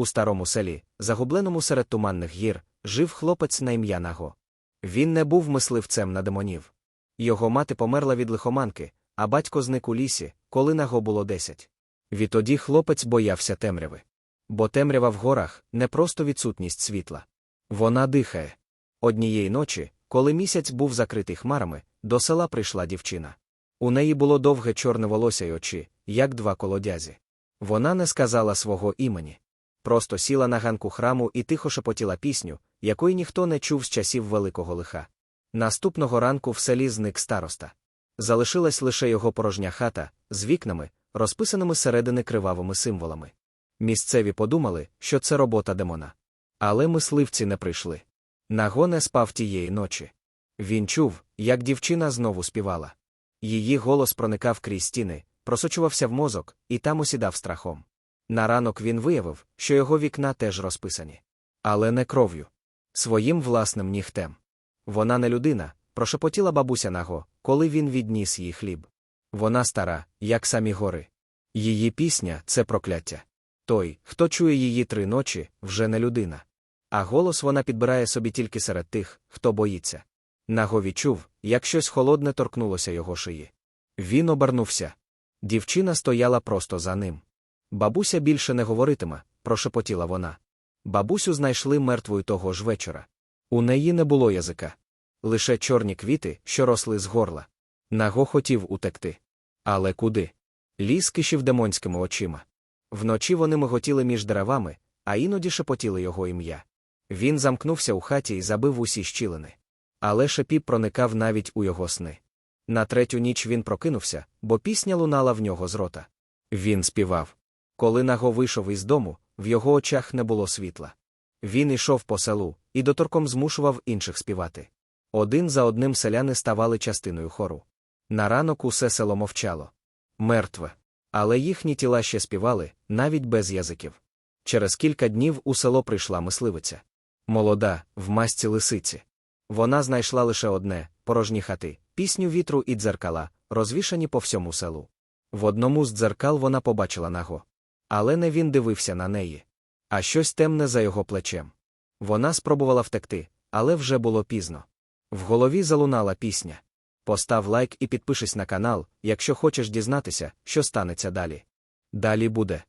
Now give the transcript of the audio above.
У старому селі, загубленому серед туманних гір, жив хлопець на ім'я Наго. Він не був мисливцем на демонів. Його мати померла від лихоманки, а батько зник у лісі, коли Наго було десять. Відтоді хлопець боявся темряви. Бо темрява в горах не просто відсутність світла. Вона дихає. Однієї ночі, коли місяць був закритий хмарами, до села прийшла дівчина. У неї було довге чорне волосся й очі, як два колодязі. Вона не сказала свого імені. Просто сіла на ганку храму і тихо шепотіла пісню, якої ніхто не чув з часів великого лиха. Наступного ранку в селі зник староста. Залишилась лише його порожня хата з вікнами, розписаними середини кривавими символами. Місцеві подумали, що це робота демона. Але мисливці не прийшли. Наго не спав тієї ночі. Він чув, як дівчина знову співала. Її голос проникав крізь стіни, просочувався в мозок, і там осідав страхом. На ранок він виявив, що його вікна теж розписані. Але не кров'ю. Своїм власним нігтем. Вона не людина, прошепотіла бабуся Наго, коли він відніс їй хліб. Вона стара, як самі гори. Її пісня це прокляття. Той, хто чує її три ночі, вже не людина. А голос вона підбирає собі тільки серед тих, хто боїться. Наго відчув, як щось холодне торкнулося його шиї. Він обернувся. Дівчина стояла просто за ним. Бабуся більше не говоритиме, прошепотіла вона. Бабусю знайшли мертвою того ж вечора. У неї не було язика. Лише чорні квіти, що росли з горла. Наго хотів утекти. Але куди? Ліс кишів демонськими очима. Вночі вони миготіли між деревами, а іноді шепотіли його ім'я. Він замкнувся у хаті і забив усі щілини. Але шепіп проникав навіть у його сни. На третю ніч він прокинувся, бо пісня лунала в нього з рота. Він співав. Коли наго вийшов із дому, в його очах не було світла. Він ішов по селу і доторком змушував інших співати. Один за одним селяни ставали частиною хору. На ранок усе село мовчало. Мертве. Але їхні тіла ще співали, навіть без язиків. Через кілька днів у село прийшла мисливиця. Молода, в масці лисиці. Вона знайшла лише одне порожні хати, пісню вітру і дзеркала, розвішані по всьому селу. В одному з дзеркал вона побачила наго. Але не він дивився на неї. А щось темне за його плечем. Вона спробувала втекти, але вже було пізно. В голові залунала пісня. Постав лайк і підпишись на канал, якщо хочеш дізнатися, що станеться далі. Далі буде.